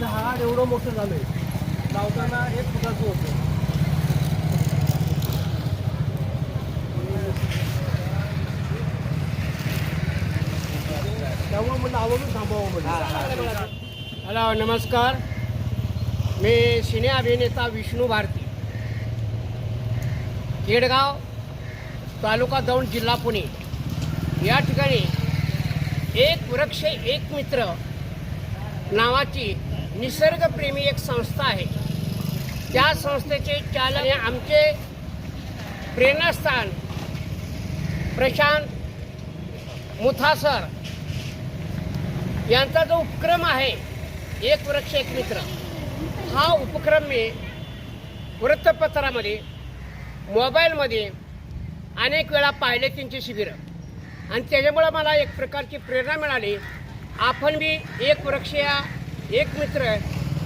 झाड एवढं मोठं झालंय. लावताना एक फुटाचं होतं. त्यामुळे म्हणलं आवडून थांबावं म्हणलं. हॅलो नमस्कार. मी सिने अभिनेता विष्णू भारती. केडगाव तालुका दौंड जिल्हा पुणे. या ठिकाणी एक वृक्ष एक मित्र नावाची निसर्गप्रेमी एक संस्था आहे. त्या संस्थेचे चालक आमचे प्रेरणास्थान प्रशांत मुथासर यांचा जो उपक्रम आहे एक वृक्ष एक मित्र हा उपक्रम मी वृत्तपत्रामध्ये मोबाईलमध्ये अनेक वेळा पाहिले त्यांची शिबिरं. आणि त्याच्यामुळं मला एक प्रकारची प्रेरणा मिळाली. आपण बी एक वृक्ष या एक मित्र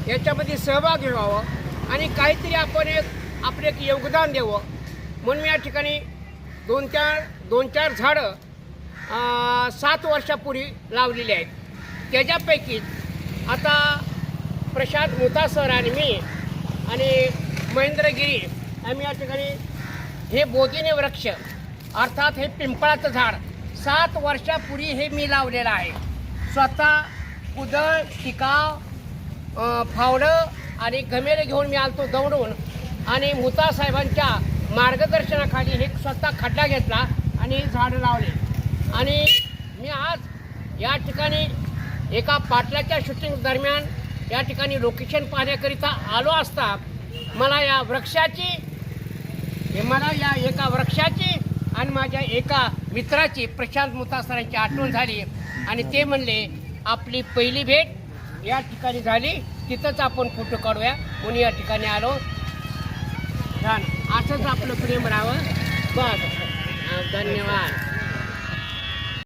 याच्यामध्ये सहभाग घ्यावं आणि काहीतरी आपण एक आपलं एक योगदान द्यावं. म्हणून मी या ठिकाणी दोन चार दोन चार झाडं सात वर्षापूर्वी लावलेली आहेत. त्याच्यापैकी आता प्रशांत मोता सर आणि मी आणि महेंद्रगिरी आम्ही या ठिकाणी हे बोधिने वृक्ष अर्थात हे पिंपळाचं झाड सात वर्षापूर्वी हे मी लावलेलं आहे. स्वतः कुदळ टिकाव फावडं आणि घमेरे घेऊन मी आलतो दौडून. आणि मुता साहेबांच्या मार्गदर्शनाखाली हे स्वतः खड्डा घेतला आणि झाडं लावले. आणि मी आज या ठिकाणी एका पाटलाच्या शूटिंग दरम्यान या ठिकाणी लोकेशन पाहण्याकरिता आलो असता मला या वृक्षाची हे मला या एका वृक्षाची आणि माझ्या एका मित्राची प्रशांत मुतासरांची आठवण झाली. आणि ते म्हणले आपली पहिली भेट या ठिकाणी झाली. तिथंच आपण फोटो काढूया. म्हणून या ठिकाणी आलो. छान. असंच आपलं प्रेम राहावं. बस. धन्यवाद.